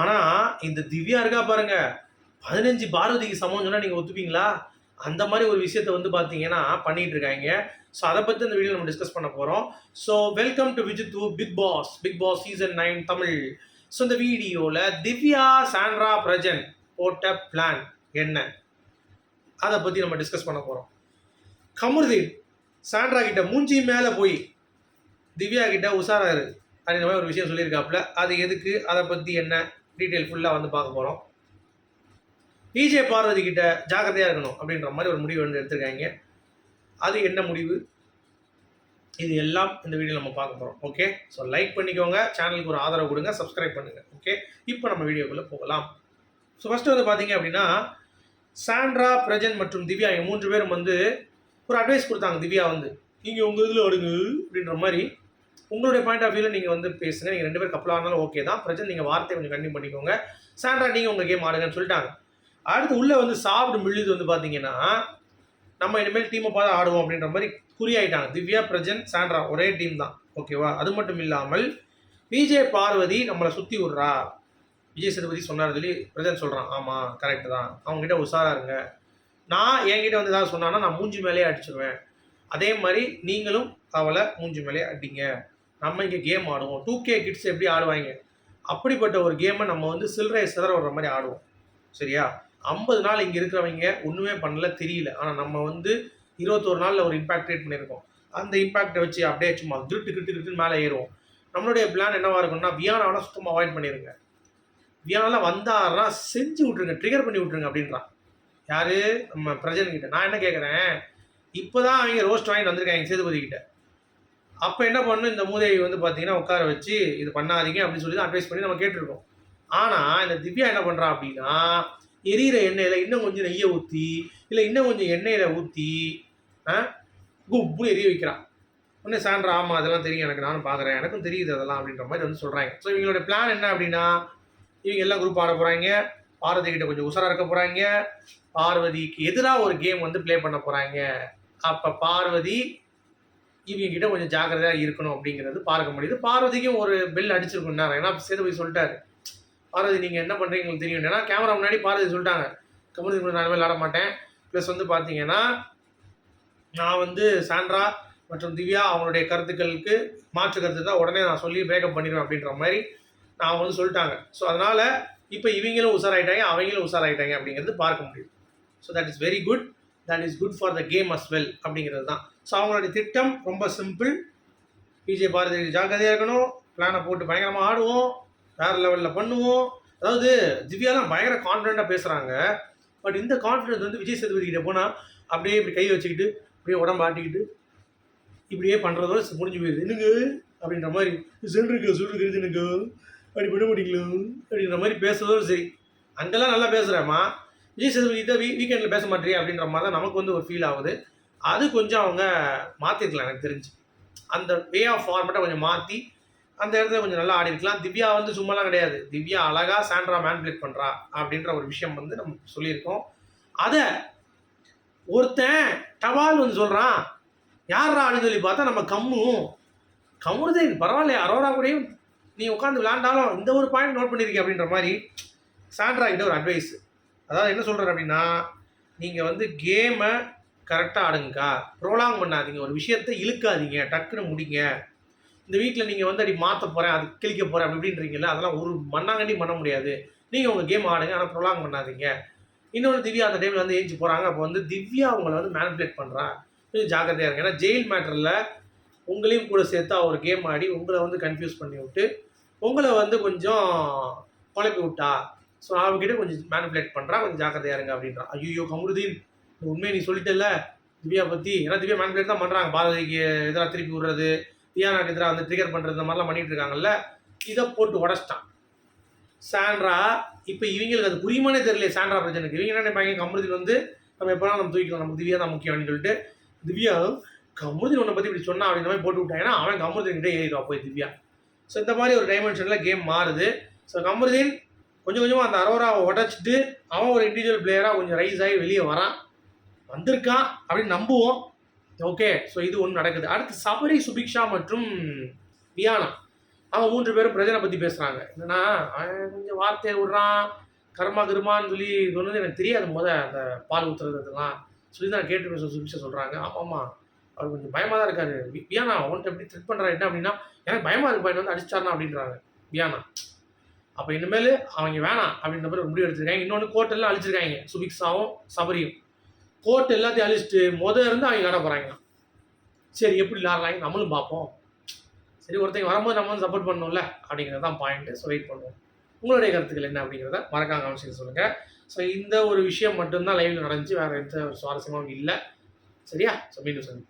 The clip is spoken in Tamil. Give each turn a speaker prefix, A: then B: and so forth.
A: ஆனால் இந்த திவ்யா இருக்கா பாருங்க. பதினஞ்சு பார்வதிக்கு சமம் சொன்னால் நீங்கள் ஒத்துப்பீங்களா? அந்த மாதிரி ஒரு விஷயத்த வந்து பார்த்தீங்கன்னா பண்ணிட்டு இருக்காங்க. ஸோ அதை பற்றி இந்த வீடியோ நம்ம டிஸ்கஸ் பண்ண போகிறோம் so welcome to Vijith Bigg Boss Bigg Boss season nine Tamil. So இந்த வீடியோவில் திவ்யா சாண்ட்ரா பிரஜன் போட்ட பிளான் என்ன? அதை பற்றி நம்ம டிஸ்கஸ் பண்ண போகிறோம் கமருதீன் சாண்ட்ரா கிட்ட மூஞ்சி மேலே போய் திவ்யா கிட்ட உஷாராரு அப்படின்ற மாதிரி ஒரு விஷயம் சொல்லியிருக்காப்புல. அது எதுக்கு? அதை பற்றி என்ன? டீட்டெயில் ஃபுல்லாக வந்து பார்க்க போகிறோம் விஜே பார்வதி கிட்ட ஜாக்கிரதையாக இருக்கணும் அப்படின்ற மாதிரி ஒரு முடிவு வந்து எடுத்திருக்காங்க. அது என்ன முடிவு? இது எல்லாம் இந்த வீடியோ நம்ம பார்க்க போகிறோம் ஓகே ஸோ லைக் பண்ணிக்கோங்க. சேனலுக்கு ஒரு ஆதரவு கொடுங்க. சப்ஸ்கிரைப் பண்ணுங்கள் ஓகே இப்போ நம்ம வீடியோக்குள்ளே போகலாம். ஸோ ஃபஸ்ட்டு வந்து பார்த்தீங்க அப்படின்னா சாண்ட்ரா பிரஜன் மற்றும் திவ்யா இவங்க மூன்று பேரும் வந்து ஒரு அட்வைஸ் கொடுத்தாங்க. திவ்யா வந்து நீங்கள் உங்கள் இதில் அடுங்க அப்படின்ற மாதிரி உங்களுடைய பாயிண்ட் ஆஃப் வியூவில் நீங்கள் வந்து பேசுங்க. நீங்கள் ரெண்டு பேர் கப்பலாக இருந்தாலும் ஓகே தான். பிரச்சனை நீங்கள் வார்த்தையை கொஞ்சம் கண்டினியூ பண்ணிக்கோங்க. சாண்ட்ரா நீங்கள் உங்கள் கேம் ஆடுங்கன்னு சொல்லிட்டாங்க. அடுத்து உள்ளே வந்து சாப்பிடு மிழுது வந்து பார்த்தீங்கன்னா நம்ம இனிமேல் டீமை பார்த்து ஆடுவோம் அப்படின்ற மாதிரி குறியாயிட்டாங்க. திவ்யா பிரஜன் சாண்ட்ரா ஒரே டீம் தான். ஓகேவா அது மட்டும் இல்லாமல் விஜய் பார்வதி நம்மளை சுற்றி விட்றா. விஜய் சேதுபதி சொன்னார் சொல்லி பிரஜன் சொல்கிறான் ஆமாம் கரெக்டு தான். அவங்ககிட்ட உஷாராக இருங்க. நான் என்கிட்ட வந்து ஏதாவது சொன்னான்னா நான் மூஞ்சி மேலேயே அடிச்சிருவேன். அதே மாதிரி நீங்களும் அவளை மூஞ்சி மேலேயே அடிங்க. நம்ம இங்கே கேம் ஆடுவோம். டூ கே கிட்ஸ் எப்படி ஆடுவாங்க? அப்படிப்பட்ட ஒரு கேமை நம்ம வந்து சில்லறையை சிதற விடுற மாதிரி ஆடுவோம். சரியா? ஐம்பது நாள் இங்கே இருக்கிறவங்க ஒன்றுமே பண்ணல தெரியல. ஆனால் நம்ம வந்து இருபத்தோரு நாளில் ஒரு இம்பாக்ட் க்ரியேட் பண்ணியிருக்கோம். அந்த இம்பாக்டை வச்சு அப்படியே சும்மா கிரிட்டு கிரிட்டு கிரிட்டுன்னு மேலே ஏறுவோம். நம்மளுடைய பிளான் என்னவாக இருக்கும்னா வியானாவெலாம் சுத்தமாக அவாய்ட் பண்ணிடுங்க வியானாலாம் வந்தாருன்னா செஞ்சு விட்ருங்க ட்ரிகர் பண்ணி விட்ருங்க அப்படின்றான். யாரு? நம்ம பிரஜன் கிட்ட நான் என்ன கேட்குறேன் இப்போ தான் அவங்க ரோஸ்ட் வாங்கிட்டு வந்திருக்காங்க சேதுபதி கிட்ட. அப்போ என்ன பண்ணணும் இந்த மூதேவி வந்து பார்த்தீங்கன்னா உட்கார வச்சு இது பண்ணாதீங்க அப்படின்னு சொல்லி தான் அட்வைஸ் பண்ணி நம்ம கேட்டிருக்கோம். ஆனால் இந்த திவ்யா என்ன பண்ணுறா அப்படின்னா எரியிற எண்ணெயில் இன்னும் கொஞ்சம் நெய்யை ஊற்றி இல்லை இன்னும் கொஞ்சம் எண்ணெயில் ஊற்றி குப்புன்னு எரிய வைக்கிறான் உடனே சாண்ட்ரா ஆமாம் அதெல்லாம் தெரியும். எனக்கு நானும் பார்க்குறேன் எனக்கும் தெரியுது அதெல்லாம் அப்படின்ற மாதிரி வந்து சொல்கிறாங்க ஸோ இவங்களோட பிளான் என்ன அப்படின்னா இவங்க எல்லாம் குரூப் ஆட போகிறாங்க பார்வதி கிட்ட கொஞ்சம் உசராக இருக்க போகிறாங்க பார்வதிக்கு எதிராக ஒரு கேம் வந்து ப்ளே பண்ண போகிறாங்க அப்போ பார்வதி இவங்க கிட்ட கொஞ்சம் ஜாக்கிரதையாக இருக்கணும் அப்படிங்கிறது பார்க்க முடியுது. பார்வதிக்கும் ஒரு பெல் அடிச்சிருக்குன்னாரு ஏன்னா சேதுபதி சொல்லிட்டாரு. பார்வதி நீங்கள் என்ன பண்ணுறீங்க உங்களுக்கு தெரியும். ஏன்னா கேமரா முன்னாடி பார்வதி சொல்லிட்டாங்க. கமருதி கூட நான் விளாட மாட்டேன். ப்ளஸ் வந்து பார்த்தீங்கன்னா நான் வந்து சாண்ட்ரா மற்றும் திவ்யா அவங்களுடைய கருத்துக்களுக்கு மாற்று கருத்து தான் உடனே நான் சொல்லி பிரேக்கப் பண்ணிடுவேன் அப்படின்ற மாதிரி நான் வந்து சொல்லிட்டாங்க. ஸோ அதனால் இப்போ இவங்களும் உஷாராயிட்டாங்க அவங்களும் உஷாராயிட்டாங்க அப்படிங்கிறது பார்க்க முடியும் so that is very good that is good for the game as well அப்படிங்கிறது தான். ஸோ அவங்களுடைய திட்டம் ரொம்ப சிம்பிள் விஜய் பாரதி ஜாக்கிரதையாக இருக்கணும். பிளானை போட்டு பயங்கரமாக ஆடுவோம். வேறு லெவலில் பண்ணுவோம். அதாவது திவ்யாலாம் பயங்கர கான்ஃபிடெண்ட்டாக பேசுகிறாங்க பட் இந்த கான்ஃபிடென்ஸ் வந்து விஜய் சேதுபதி கிட்டே போனால் அப்படியே இப்படி கை வச்சுக்கிட்டு அப்படியே உடம்பு ஆட்டிக்கிட்டு இப்படியே பண்ணுறதோட முடிஞ்சு போயிடுது என்னங்க? அப்படின்ற மாதிரி சொல்லிருக்கு சொல்லிருக்கு எனக்கு அப்படி பண்ண மாட்டீங்களா? அப்படின்ற மாதிரி பேசுறதோட சரி. அங்கெல்லாம் நல்லா பேசுகிறேம்மா விஜய் சேதுபதி தான் வீ வீக்கெண்டில் பேச மாட்டேறியா அப்படின்ற மாதிரி தான் நமக்கு வந்து ஒரு ஃபீல் ஆகுது. அது கொஞ்சம் அவங்க மாற்றிருக்கலாம் எனக்கு தெரிஞ்சு. அந்த வே ஆஃப் ஃபார்மேட்டை கொஞ்சம் மாற்றி அந்த இடத்துல கொஞ்சம் நல்லா ஆடி இருக்கலாம். திவ்யா வந்து சும்மாலாம் கிடையாது. திவ்யா அழகாக சாண்ட்ரா மேன்பிளேட் பண்ணுறா அப்படின்ற ஒரு விஷயம் வந்து நம்ம சொல்லியிருக்கோம். அதை ஒருத்தன் டவால் வந்து சொல்கிறான் யாரா அப்படின்னு சொல்லி பார்த்தா நம்ம கம்மு. கம்முனதே பரவாயில்ல அரோரா கூடயும் நீ உட்காந்து விளாண்டாலும் இந்த ஒரு பாயிண்ட் நோட் பண்ணியிருக்கேன் அப்படின்ற மாதிரி சாண்ட்ரா கிட்ட ஒரு அட்வைஸ் அதாவது என்ன சொல்கிறார் அப்படின்னா நீங்கள் வந்து கேமை கரெக்டாக ஆடுங்கக்கா. ப்ரோலாங் பண்ணாதீங்க. ஒரு விஷயத்தை இழுக்காதீங்க. டக்குன்னு முடிங்க. இந்த வீட்டில் நீங்கள் வந்து அப்படி மாற்ற போகிறேன் அது கிழிக்க போகிறேன் அப்படி அதெல்லாம் ஒரு மண்ணாங்கண்டி பண்ண முடியாது. நீங்கள் உங்கள் கேம் ஆடுங்க ஆனால் ப்ரொலாங் பண்ணாதீங்க. இன்னொன்று திவ்யா அந்த டைமில் வந்து ஏஞ்சி போகிறாங்க அப்போ வந்து திவ்யா அவங்கள வந்து மேனிபுலேட் பண்ணுறான் கொஞ்சம் ஜாக்கிரதையாக இருங்க. ஏன்னா ஜெயில் மேட்டரில் உங்களையும் கூட சேர்த்து அவர் கேம் ஆடி உங்களை வந்து கன்ஃபியூஸ் பண்ணி விட்டு உங்களை வந்து கொஞ்சம் குழப்பி விட்டா. ஸோ அவங்ககிட்ட கொஞ்சம் மேனிபுலேட் பண்ணுறா கொஞ்சம் ஜாக்கிரதையாக இருங்க அப்படின்றான் ஐயோ கமருதீன். உண்மையை நீ சொல்லிட்டல திவ்யா பற்றி ஏன்னா திவ்யா மேனிப்புலேட் தான் பண்ணுறாங்க பாரதிக்கு எதிராக திருப்பி விடுறது தியானாக்கு எதிராக வந்து ட்ரிகர் பண்ணுறது இந்த மாதிரிலாம் பண்ணிட்டு இருக்காங்கல்ல. இதை போட்டு உடச்சிட்டான். சாண்ட்ரா இப்போ இவங்களுக்கு அது புரியுமானே தெரியல சாண்ட்ரா பிரச்சனைக்கு. இவங்க என்ன நினைப்பாங்க? கமருதி வந்து நம்ம எப்போனா நம்ம தூக்கிக்கலாம். நம்ம திவ்யா தான் முக்கியம் அப்படின்னு சொல்லிட்டு திவ்யா கமருதி உன்னை பற்றி இப்படி சொன்னா அப்படின்ற மாதிரி போட்டு விட்டாங்கன்னா அவன் கமருதீன் கிட்டே போய் திவ்யா. ஸோ இந்த மாதிரி ஒரு டைமென்ஷனில் கேம் மாறுது. ஸோ கமருதீன் கொஞ்சம் கொஞ்சமாக அந்த அரோராவை உடச்சிட்டு அவன் ஒரு இண்டிவிஜுவல் பிளேயராக கொஞ்சம் ரைஸ் ஆகி வெளியே வரான். வந்திருக்கான் அப்படின்னு நம்புவோம். ஓகே ஸோ இது ஒன்று நடக்குது. அடுத்து சபரி சுபிக்ஷா மற்றும் வியானா. அவங்க மூன்று பேரும் பிரஜனை பற்றி பேசுகிறாங்க என்னன்னா அவன் கொஞ்சம் வார்த்தையை விடுறான். கர்மா கிருமான்னு சொல்லி சொன்னது எனக்கு தெரியாது. முத அந்த பால் ஊற்றுறது இதெல்லாம் சொல்லி தான் கேட்டு சுபிக்ஷா சொல்கிறாங்க ஆமாம்மா அவர் கொஞ்சம் பயமாக தான் இருக்காரு. வியானா அவன்கிட்ட எப்படி த்ரெட் பண்ணுறா என்ன அப்படின்னா எனக்கு பயமாக இருக்கு பையன் வந்து அடிச்சிட்டாருனா அப்படின்றாங்க வியானா. அப்போ இனிமேல் அவங்க வேணாம் அப்படின்ற மாதிரி ஒரு முடிவு எடுத்திருக்காங்க. இன்னொன்று கோர்ட்டெல்லாம் அழிச்சிருக்காங்க. சுபிக்ஷாவும் சபரியும். கோர்ட் எல்லாத்தையும் அழிச்சிட்டு முத இருந்து அவங்க விளாட போகிறாங்க சரி எப்படி விளாட்றாங்க நம்மளும் பார்ப்போம். சரி ஒருத்தங்க வரும்போது நம்ம வந்து சப்போர்ட் பண்ணணும்ல? அப்படிங்கிறது தான் பாயிண்ட்டு ஸோ வெயிட் பண்ணுவோம். உங்களுடைய கருத்துக்கள் என்ன அப்படிங்கிறத மறக்காம கமெண்ட்ஸ் சொல்லுங்கள் ஸோ இந்த ஒரு விஷயம் மட்டும்தான் லைவில் நடந்துச்சு. வேறு எந்த ஒரு சுவாரஸ்யமும் இல்லை. சரியா? ஸோ மீண்டும் சந்தி